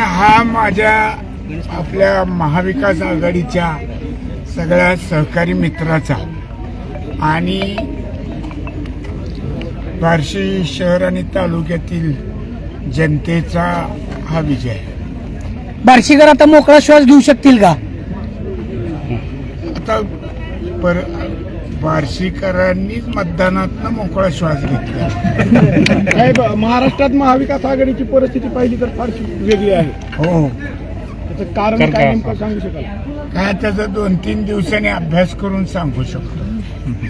हा माझ्या आपल्या महाविकास आघाडीच्या सगळ्या सहकारी मित्राचा आणि बार्शी शहर आणि तालुक्यातील जनतेचा हा विजय आहे. बार्शीकर आता मोकळा श्वास घेऊ शकतील का आता पर बार्शीकरांनीच मतदानातनं मोकळा श्वास घेतला. साहेब महाराष्ट्रात महाविकास आघाडीची परिस्थिती पाहिली तर फारशी वेगळी आहे. हो. त्याचं कारण काय नेमकं सांगू शकाल? काय त्याचा दोन तीन दिवसांनी अभ्यास करून सांगू शकतो.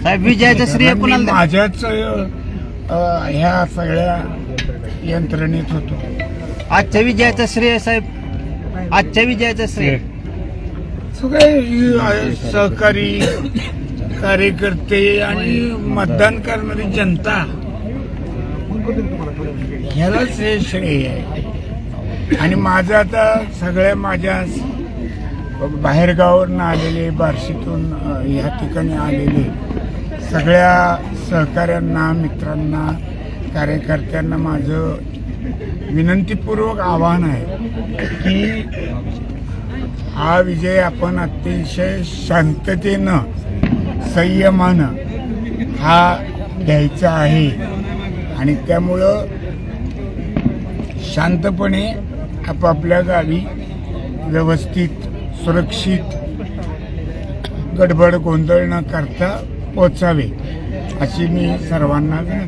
साहेब विजयाचं श्रेय मी कुणाला द्या? माझ्याच अ, ह्या सगळ्या यंत्रणेत होतो. आजच्या विजयाचं श्रेय साहेब. आजच्या विजयाचं श्रेय. सगळे अ, सहकारी कार्यकर्ते आणि मतदान करणारी जनता ह्यालाच हे श्रेय आहे. आणि माझं आता सगळ्या माझ्या बाहेरगावावरून आलेले बार्शीतून ह्या ठिकाणी आलेले सगळ्या सहकाऱ्यांना मित्रांना कार्यकर्त्यांना माझं विनंतीपूर्वक आव्हान आहे की हा विजय आपण अतिशय शांततेनं संयमानं हा घ्यायचा आहे. आणि त्यामुळं शांतपणे आपापल्या गावी व्यवस्थित सुरक्षित गडबड गोंधळ न करता पोचावे अशी मी सर्वांना